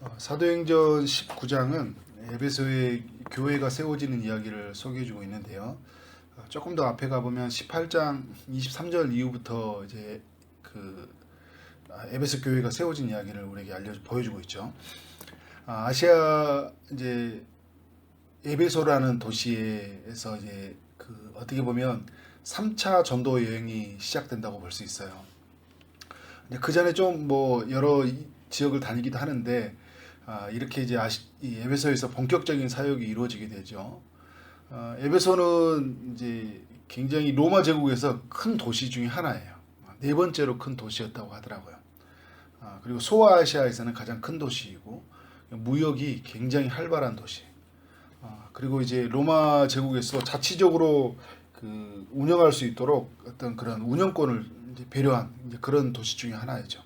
어, 사도행전 19장은 에베소의 교회가 세워지는 이야기를 소개해주고 있는데요. 어, 조금 더 앞에 가보면 18장 23절 이후부터 이제 그 아, 에베소 교회가 세워진 이야기를 우리에게 알려 보여주고 있죠. 아, 아시아 이제 에베소라는 도시에서 이제 그 어떻게 보면 3차 전도 여행이 시작된다고 볼 수 있어요. 그 전에 좀 뭐 여러 이- 지역을 다니기도 하는데 아, 이렇게 이제 아시, 이 에베소에서 본격적인 사역이 이루어지게 되죠. 아, 에베소는 이제 굉장히 로마 제국에서 큰 도시 중에 하나예요. 네 번째로 큰 도시였다고 하더라고요. 아, 그리고 소아시아에서는 가장 큰 도시이고 무역이 굉장히 활발한 도시. 아, 그리고 이제 로마 제국에서 자치적으로 그 운영할 수 있도록 어떤 그런 운영권을 배려한 그런 도시 중에 하나이죠.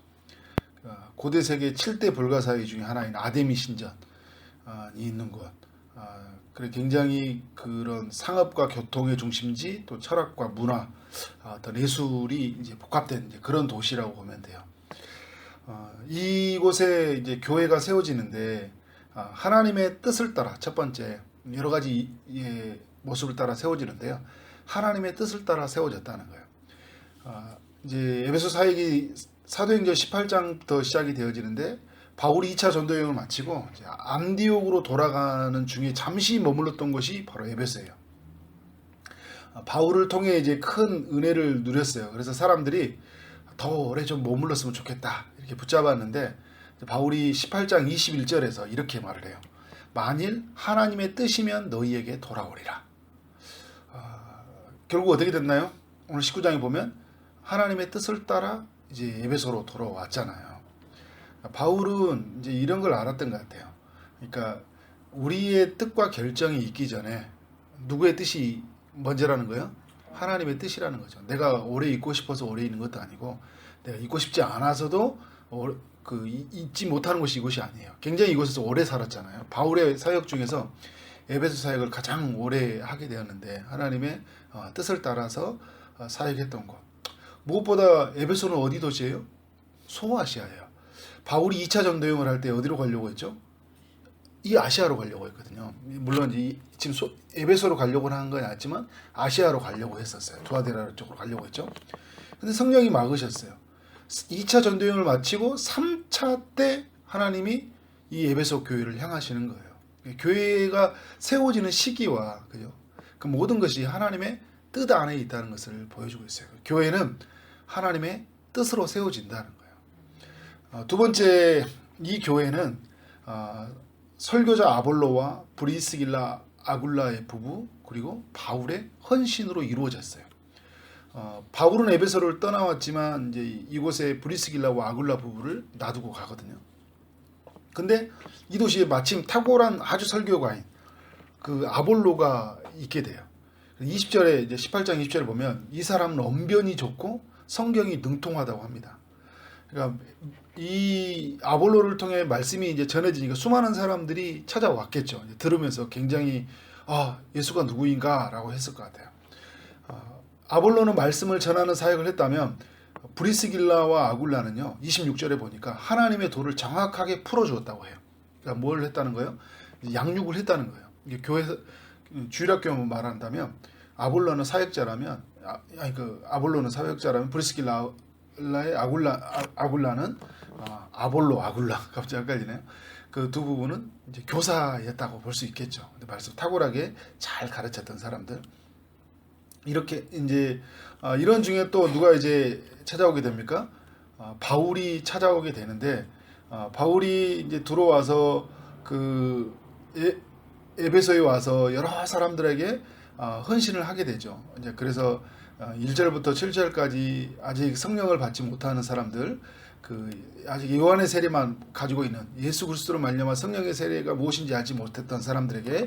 아, 고대 세계 7대 불가사의 중에 하나인 아데미 신전이 있는 곳. 아, 그래 굉장히 그런 상업과 교통의 중심지, 또 철학과 문화, 아, 어떤 예술이 이제 복합된 이제 그런 도시라고 보면 돼요. 어, 이곳에 이제 교회가 세워지는데 아, 하나님의 뜻을 따라 첫 번째 여러 가지 예, 모습을 따라 세워지는데요. 하나님의 뜻을 따라 세워졌다는 거예요. 아, 이제 에베소 사역이 사도행전 18장부터 시작이 되어지는데 바울이 2차 전도 여행을 마치고 이제 안디옥으로 돌아가는 중에 잠시 머물렀던 곳이 바로 에베소예요. 아, 바울을 통해 이제 큰 은혜를 누렸어요. 그래서 사람들이 더 오래 좀 머물렀으면 좋겠다 이렇게 붙잡았는데 바울이 18장 21절에서 이렇게 말을 해요. 만일 하나님의 뜻이면 너희에게 돌아오리라. 아, 결국 어떻게 됐나요? 오늘 19장에 보면 하나님의 뜻을 따라 이제 에베소로 돌아왔잖아요. 바울은 이제 이런 걸 알았던 것 같아요. 그러니까 우리의 뜻과 결정이 있기 전에 누구의 뜻이 먼저라는 거예요? 하나님의 뜻이라는 거죠. 내가 오래 있고 싶어서 오래 있는 것도 아니고 내가 있고 싶지 않아서도 오- 그 이- 있지 못하는 곳이 이곳이 아니에요. 굉장히 이곳에서 오래 살았잖아요. 바울의 사역 중에서 에베소 사역을 가장 오래 하게 되었는데 하나님의 어, 뜻을 따라서 어, 사역했던 곳. 무엇보다 에베소는 어디 도시예요? 소아시아예요. 바울이 2차 전도여행을 할 때 어디로 가려고 했죠? 이 아시아로 가려고 했거든요. 물론 이 지금 소, 에베소로 가려고 하는 건 아니지만 아시아로 가려고 했었어요. 두아데라 쪽으로 가려고 했죠. 근데 성령이 막으셨어요. 2차 전도여행을 마치고 3차 때 하나님이 이 에베소 교회를 향하시는 거예요. 교회가 세워지는 시기와 그죠? 그 모든 것이 하나님의 뜻 안에 있다는 것을 보여주고 있어요. 교회는 하나님의 뜻으로 세워진다는 거예요. 어, 두 번째 이 교회는 어, 설교자 아볼로와 브리스길라 아굴라의 부부 그리고 바울의 헌신으로 이루어졌어요. 어, 바울은 에베소를 떠나왔지만 이제 이곳에 브리스길라와 아굴라 부부를 놔두고 가거든요. 근데 이 도시에 마침 탁월한 아주 설교가인 그 아볼로가 있게 돼요. 20절에 이제 18장 20절에 보면 이 사람은 언변이 좋고 성경이 능통하다고 합니다. 그러니까 이 아볼로를 통해 말씀이 이제 전해지니까 수많은 사람들이 찾아왔겠죠. 들으면서 굉장히 아 예수가 누구인가라고 했을 것 같아요. 어, 아볼로는 말씀을 전하는 사역을 했다면 브리스길라와 아굴라는요 26절에 보니까 하나님의 도를 정확하게 풀어주었다고 해요. 그러니까 뭘 했다는 거예요? 양육을 했다는 거예요. 교회에서 주일학교 말한다면 아볼로는 사역자라면 아, 아니 그 아볼로는 사역자라면 브리스길라의 아굴라 아, 아굴라는 아, 아볼로 아굴라 갑자기 헷갈리네요. 그 두 부분은 이제 교사였다고 볼 수 있겠죠. 근데 말씀 탁월하게 잘 가르쳤던 사람들. 이렇게 이제 아, 이런 중에 또 누가 이제 찾아오게 됩니까? 아, 바울이 찾아오게 되는데 아, 바울이 이제 들어와서 그 에, 에베소에 와서 여러 사람들에게 아, 헌신을 하게 되죠. 이제 그래서 아, 1절부터 7절까지 아직 성령을 받지 못하는 사람들 그 아직 요한의 세례만 가지고 있는 예수 그리스도로 말미암아 성령의 세례가 무엇인지 알지 못했던 사람들에게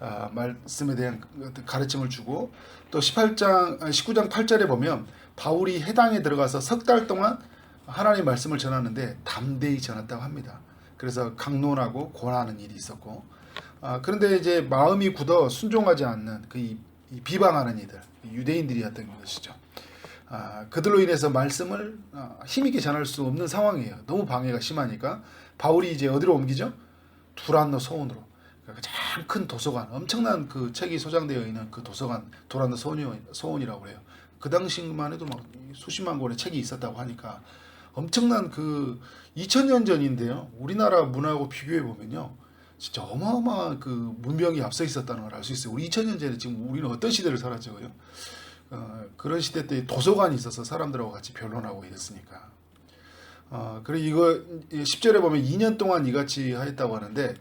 아, 말씀에 대한 가르침을 주고 또 18장 아니, 19장 8절에 보면 바울이 해당에 들어가서 석 달 동안 하나님 말씀을 전하는데 담대히 전했다고 합니다. 그래서 강론하고 고난하는 일이 있었고 아, 그런데 이제 마음이 굳어 순종하지 않는 그 이- 이 비방하는 이들 유대인들이 었던 것이죠. 아, 그들로 인해서 말씀을 아, 힘있게 전할 수 없는 상황이에요. 너무 방해가 심하니까 바울이 이제 어디로 옮기죠? 두란노 소원으로. 그러니까 가장 큰 도서관, 엄청난 그 책이 소장되어 있는 그 도서관, 두란노 소원이, 소원이라고 해요. 그 당시만 해도 막 수십만 권의 책이 있었다고 하니까 엄청난 그 2000년 전인데요. 우리나라 문화하고 비교해 보면요. 진짜 어마어마한 그 문명이 앞서 있었다는 걸 알 수 있어요. 우리 2000년 전에 지금 우리는 어떤 시대를 살았죠요? 어, 그런 시대 때 도서관이 있어서 사람들하고 같이 변론하고 이랬으니까. 어, 그리고 이거 10절에 보면 2년 동안 이같이 하였다고 하는데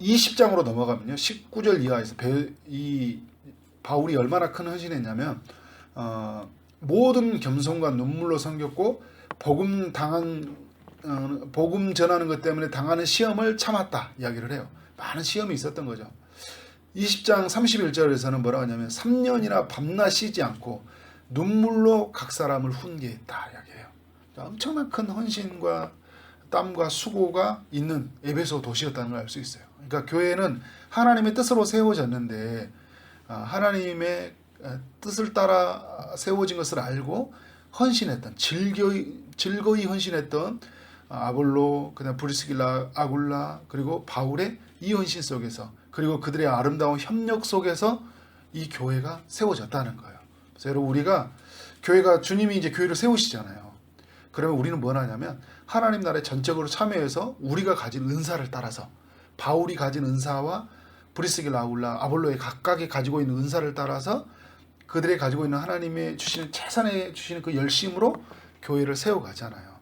20장으로 넘어가면요. 19절 이하에서 배, 이 바울이 얼마나 큰 헌신했냐면 어, 모든 겸손과 눈물로 섬겼고 복음 당한 어, 복음 전하는 것 때문에 당하는 시험을 참았다 이야기를 해요. 많은 시험이 있었던 거죠. 20장 31절에서는 뭐라고 하냐면 3년이나 밤낮 쉬지 않고 눈물로 각 사람을 훈계했다 이야기해요. 그러니까 엄청난 큰 헌신과 땀과 수고가 있는 에베소 도시였다는 걸 알 수 있어요. 그러니까 교회는 하나님의 뜻으로 세워졌는데 아, 하나님의 뜻을 따라 세워진 것을 알고 헌신했던 즐거이 즐거이 헌신했던 아볼로 그다음 브리스길라 아굴라 그리고 바울의 이 헌신 속에서 그리고 그들의 아름다운 협력 속에서 이 교회가 세워졌다는 거예요. 그래서 여러분 우리가 교회가 주님이 이제 교회를 세우시잖아요. 그러면 우리는 뭘 하냐면 하나님 나라에 전적으로 참여해서 우리가 가진 은사를 따라서 바울이 가진 은사와 브리스길라 아굴라 아볼로의 각각이 가지고 있는 은사를 따라서 그들이 가지고 있는 하나님의 주시는 최선에 주시는 그 열심으로 교회를 세워가잖아요.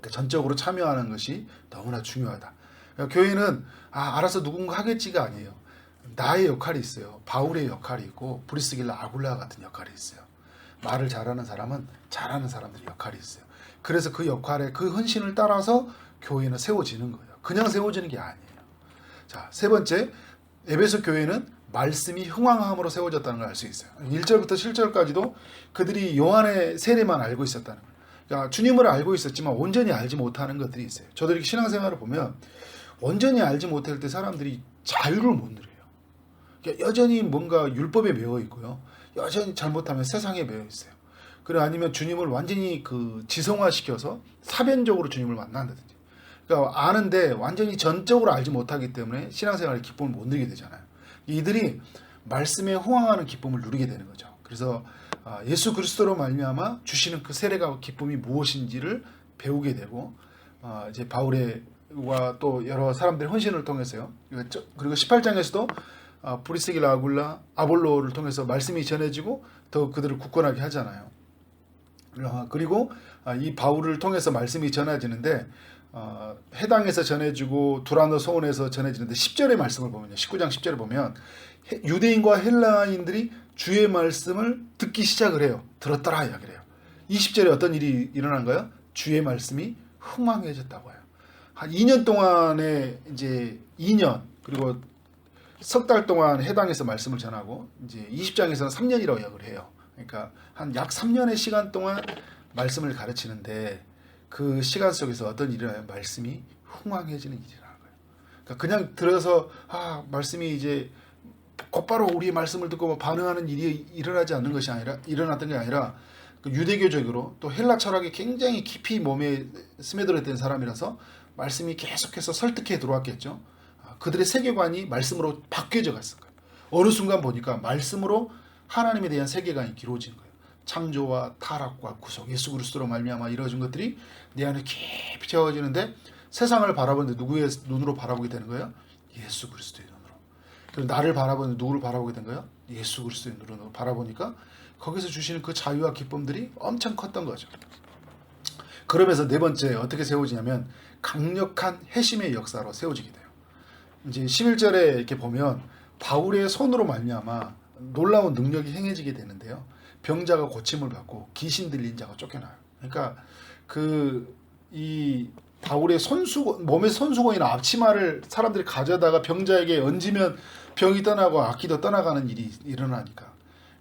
그러니까 전적으로 참여하는 것이 너무나 중요하다. 그러니까 교회는 아 알아서 누군가 하겠지가 아니에요. 나의 역할이 있어요. 바울의 역할이 있고 브리스길라 아굴라 같은 역할이 있어요. 말을 잘하는 사람은 잘하는 사람들의 역할이 있어요. 그래서 그 역할에 그 헌신을 따라서 교회는 세워지는 거예요. 그냥 세워지는 게 아니에요. 자, 세 번째 에베소 교회는 말씀이 흥왕함으로 세워졌다는 걸 알 수 있어요. 1절부터 7절까지도 그들이 요한의 세례만 알고 있었다는 거예요. 그러니까 주님을 알고 있었지만 온전히 알지 못하는 것들이 있어요. 저도 이렇게 신앙생활을 보면 온전히 알지 못할 때 사람들이 자유를 못 누려요. 그러니까 여전히 뭔가 율법에 매여 있고요. 여전히 잘못하면 세상에 매여 있어요. 그래 아니면 주님을 완전히 그 지성화시켜서 사변적으로 주님을 만난다든지. 그러니까 아는데 완전히 전적으로 알지 못하기 때문에 신앙생활의 기쁨을 못 누리게 되잖아요. 이들이 말씀에 호황하는 기쁨을 누리게 되는 거죠. 그래서 아, 예수 그리스도로 말미암아 주시는 그 세례가 기쁨이 무엇인지를 배우게 되고 아, 이제 바울의와 또 여러 사람들의 헌신을 통해서요. 그리고 18장에서도 아, 브리스길라 아굴라 아볼로를 통해서 말씀이 전해지고 더 그들을 굳건하게 하잖아요. 그리고 이 바울을 통해서 말씀이 전해지는데 어, 해당에서 전해지고 두라노 소원에서 전해지는데 10절의 말씀을 보면요. 19장 10절을 보면 유대인과 헬라인들이 주의 말씀을 듣기 시작을 해요. 들었더라 이야기를 해요. 20절에 어떤 일이 일어난가요? 주의 말씀이 흥망해졌다고 해요. 한 2년 동안에 이제 2년 그리고 석 달 동안 해당에서 말씀을 전하고 이제 20장에서는 3년이라고 이야기를 해요. 그러니까 한 약 3년의 시간 동안 말씀을 가르치는데 그 시간 속에서 어떤 일이 일어나요? 말씀이 흥황해지는 일이 일어나는 거예요. 그러니까 그냥 들어서 아 말씀이 이제 곧바로 우리의 말씀을 듣고 뭐 반응하는 일이 일어나지 않는 것이 아니라 일어났던 게 아니라 그 유대교적으로 또 헬라 철학이 굉장히 깊이 몸에 스며들었던 사람이라서 말씀이 계속해서 설득해 들어왔겠죠. 아, 그들의 세계관이 말씀으로 바뀌어져 갔을 거예요. 어느 순간 보니까 말씀으로 하나님에 대한 세계관이 기로워진 거예요. 창조와 타락과 구속, 예수 그리스도로 말미암아 이루어진 것들이 내 안에 깊이 채워지는데 세상을 바라보는데 누구의 눈으로 바라보게 되는 거예요? 예수 그리스도의 눈으로. 그리고 나를 바라보는 누구를 바라보게 된 거예요? 예수 그리스도의 눈으로 바라보니까 거기서 주시는 그 자유와 기쁨들이 엄청 컸던 거죠. 그러면서 네 번째 어떻게 세워지냐면 강력한 해심의 역사로 세워지게 돼요. 이제 11절에 이렇게 보면 바울의 손으로 말미암아 놀라운 능력이 행해지게 되는데요. 병자가 고침을 받고 귀신 들린 자가 쫓겨나요. 그러니까 그 이 바울의 손수건 몸에 손수건이나 앞치마를 사람들이 가져다가 병자에게 얹으면 병이 떠나고 악기도 떠나가는 일이 일어나니까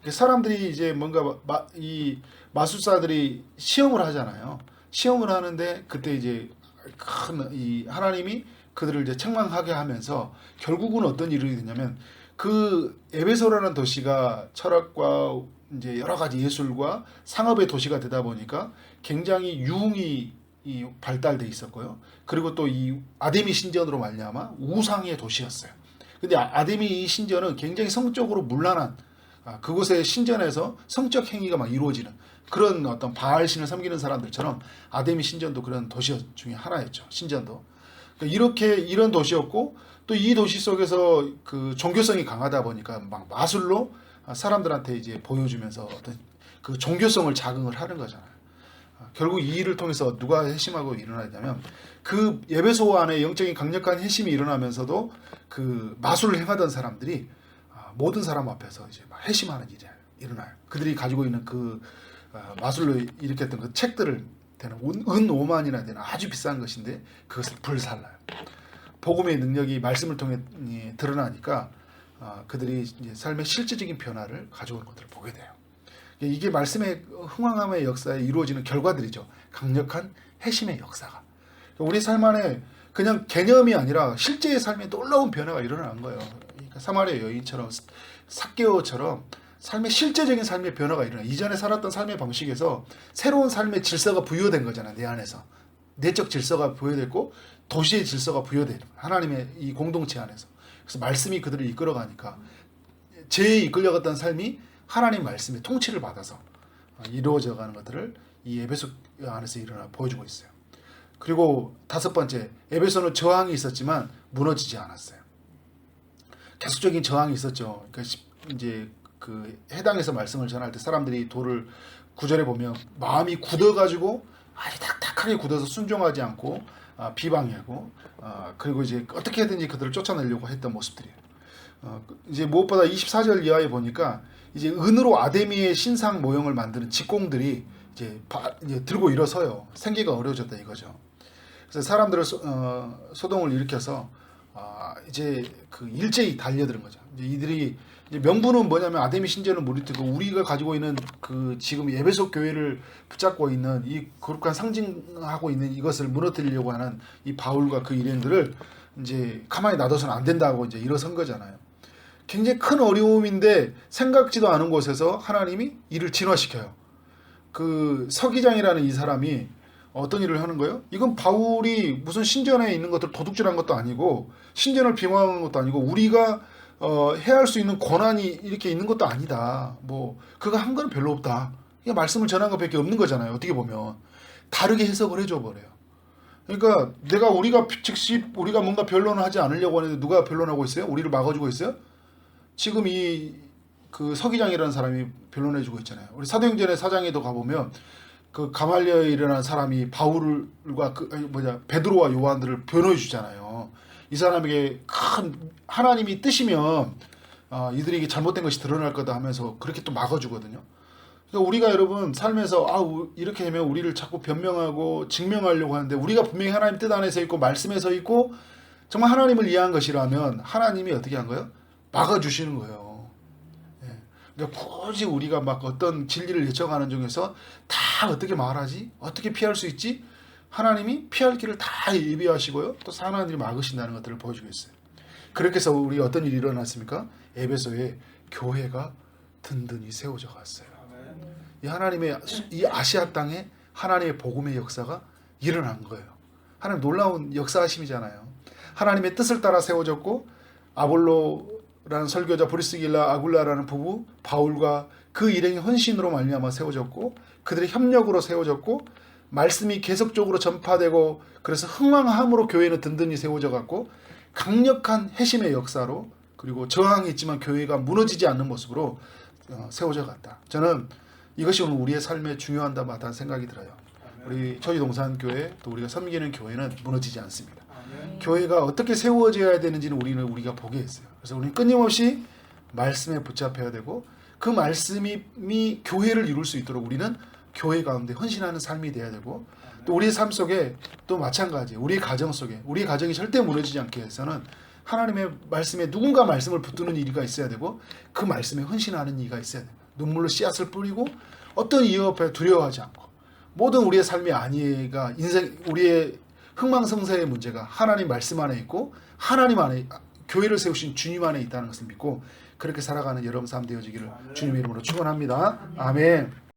사람들이 이제 뭔가 마, 이 마술사들이 시험을 하잖아요. 시험을 하는데 그때 이제 큰 이 하나님이 그들을 이제 책망하게 하면서 결국은 어떤 일이 되냐면 그 에베소라는 도시가 철학과 이제 여러 가지 예술과 상업의 도시가 되다 보니까 굉장히 유흥이 이 발달돼 있었고요. 그리고 또 이 아데미 신전으로 말미암아 우상의 도시였어요. 근데 아- 아데미 신전은 굉장히 성적으로 문란한 아, 그곳의 신전에서 성적 행위가 막 이루어지는 그런 어떤 바알 신을 섬기는 사람들처럼 아데미 신전도 그런 도시 중에 하나였죠. 신전도 그러니까 이렇게 이런 도시였고 또 이 도시 속에서 그 종교성이 강하다 보니까 막 마술로 사람들한테 이제 보여주면서 어떤 그 종교성을 자극을 하는 거잖아요. 아, 결국 이 일을 통해서 누가 회심하고 일어나냐면 그 예배소 안에 영적인 강력한 회심이 일어나면서도 그 마술을 행하던 사람들이 아, 모든 사람 앞에서 이제 막 회심하는 일이 일어나요. 그들이 가지고 있는 그 아, 마술로 일으켰던 그 책들을 되는 은 5만이나 되는 아주 비싼 것인데 그것을 불살라요. 복음의 능력이 말씀을 통해 이, 드러나니까 아, 그들이 삶의 실질적인 변화를 가져오는 것들을 보게 돼요. 이게 말씀의 흥왕함의 역사에 이루어지는 결과들이죠. 강력한 해심의 역사가. 우리 삶 안에 그냥 개념이 아니라 실제의 삶에 놀라운 변화가 일어나는 거예요. 그러니까 사마리아 여인처럼 삭개오처럼 삶의 실제적인 삶의 변화가 일어나. 이전에 살았던 삶의 방식에서 새로운 삶의 질서가 부여된 거잖아 내 안에서 내적 질서가 부여됐고 도시의 질서가 부여된 하나님의 이 공동체 안에서. 그래서 말씀이 그들을 이끌어가니까 죄에 이끌려갔던 삶이 하나님 말씀의 통치를 받아서 이루어져 가는 것들을 이 에베소 안에서 일어나 보여주고 있어요. 그리고 다섯 번째, 에베소는 저항이 있었지만 무너지지 않았어요. 계속적인 저항이 있었죠. 그러니까 시- 이제 그 해당에서 말씀을 전할 때 사람들이 도를 구절에 보면 마음이 굳어가지고 아주 탁탁하게 굳어서 순종하지 않고 아, 비방하고 아, 그리고 이제 어떻게든지 그들을 쫓아내려고 했던 모습들이에요. 어, 그 이제 무엇보다 24절 이하에 보니까 이제 은으로 아데미의 신상 모형을 만드는 직공들이 이제, 바- 이제 들고 일어서요. 생기가 어려워졌다 이거죠. 그래서 사람들을 소, 어, 소동을 일으켜서 아, 이제 그 일제히 달려드는 거죠. 이들이 이제 명분은 뭐냐면 아데미 신전을 무너뜨리고 우리가 가지고 있는 그 지금 예배소 교회를 붙잡고 있는 이 거룩한 상징하고 있는 이것을 무너뜨리려고 하는 이 바울과 그 일행들을 이제 가만히 놔둬서는 안 된다고 이제 일어선 거잖아요. 굉장히 큰 어려움인데 생각지도 않은 곳에서 하나님이 이를 진화시켜요. 그 서기장이라는 이 사람이 어떤 일을 하는 거예요? 이건 바울이 무슨 신전에 있는 것들 도둑질한 것도 아니고 신전을 비방한 것도 아니고 우리가 어, 해야 할 수 있는 권한이 이렇게 있는 것도 아니다. 뭐 그거 한 거는 별로 없다. 그냥 말씀을 전한 것밖에 없는 거잖아요. 어떻게 보면 다르게 해석을 해줘 버려요. 그러니까 내가 우리가 즉시 우리가 뭔가 변론을 하지 않으려고 하는데 누가 변론하고 있어요? 우리를 막아주고 있어요? 지금 이 그 서기장이라는 사람이 변론해주고 있잖아요. 우리 사도행전의 사장에도 가보면 그 가말리엘이라는 사람이 바울과 그 뭐냐 베드로와 요한들을 변호해 주잖아요. 이 사람에게 큰 하나님이 뜨시면 아, 이들에게 잘못된 것이 드러날 거다 하면서 그렇게 또 막아주거든요. 그러니까 우리가 여러분 삶에서 아 우- 이렇게 되면 우리를 자꾸 변명하고 증명하려고 하는데 우리가 분명히 하나님 뜻 안에 서 있고 말씀에 서 있고 정말 하나님을 이해한 것이라면 하나님이 어떻게 한 거예요? 막아주시는 거예요. 예. 그러니까 굳이 우리가 막 어떤 진리를 예측하는 중에서 다 어떻게 말하지? 어떻게 피할 수 있지? 하나님이 피할 길을 다 예비하시고요. 또 하나님이 막으신다는 것들을 보여주고 있어요. 그렇게 해서 우리 어떤 일이 일어났습니까? 에베소에 교회가 든든히 세워져 갔어요. 이 하나님의 이 아시아 땅에 하나님의 복음의 역사가 일어난 거예요. 하나님 놀라운 역사하심이잖아요. 하나님의 뜻을 따라 세워졌고 아볼로라는 설교자 브리스길라 아굴라라는 부부 바울과 그 일행의 헌신으로 말미암아 세워졌고 그들의 협력으로 세워졌고 말씀이 계속적으로 전파되고 그래서 흥왕함으로 교회는 든든히 세워져 갔고 강력한 해심의 역사로 그리고 저항이 있지만 교회가 무너지지 않는 모습으로 어, 세워져 갔다. 저는 이것이 오늘 우리의 삶에 중요하다 마다 생각이 들어요. 우리 초지동산 교회 또 우리가 섬기는 교회는 무너지지 않습니다. 교회가 어떻게 세워져야 되는지는 우리는 우리가 보게 했어요. 그래서 우리는 끊임없이 말씀에 붙잡혀야 되고 그 말씀이 미 교회를 이룰 수 있도록 우리는 교회 가운데 헌신하는 삶이 돼야 되고 또 우리의 삶 속에 또 마찬가지 우리의 가정 속에 우리의 가정이 절대 무너지지 않게 해서는 하나님의 말씀에 누군가 말씀을 붙드는 일이가 있어야 되고 그 말씀에 헌신하는 이가 있어야 돼요. 눈물로 씨앗을 뿌리고 어떤 이유 앞에 두려워하지 않고 모든 우리의 삶의 안위가 인생 우리의 흥망성쇠의 문제가 하나님 말씀 안에 있고 하나님 안에 교회를 세우신 주님 안에 있다는 것을 믿고 그렇게 살아가는 여러분 삶 되어지기를 주님의 이름으로 축원합니다. 아멘.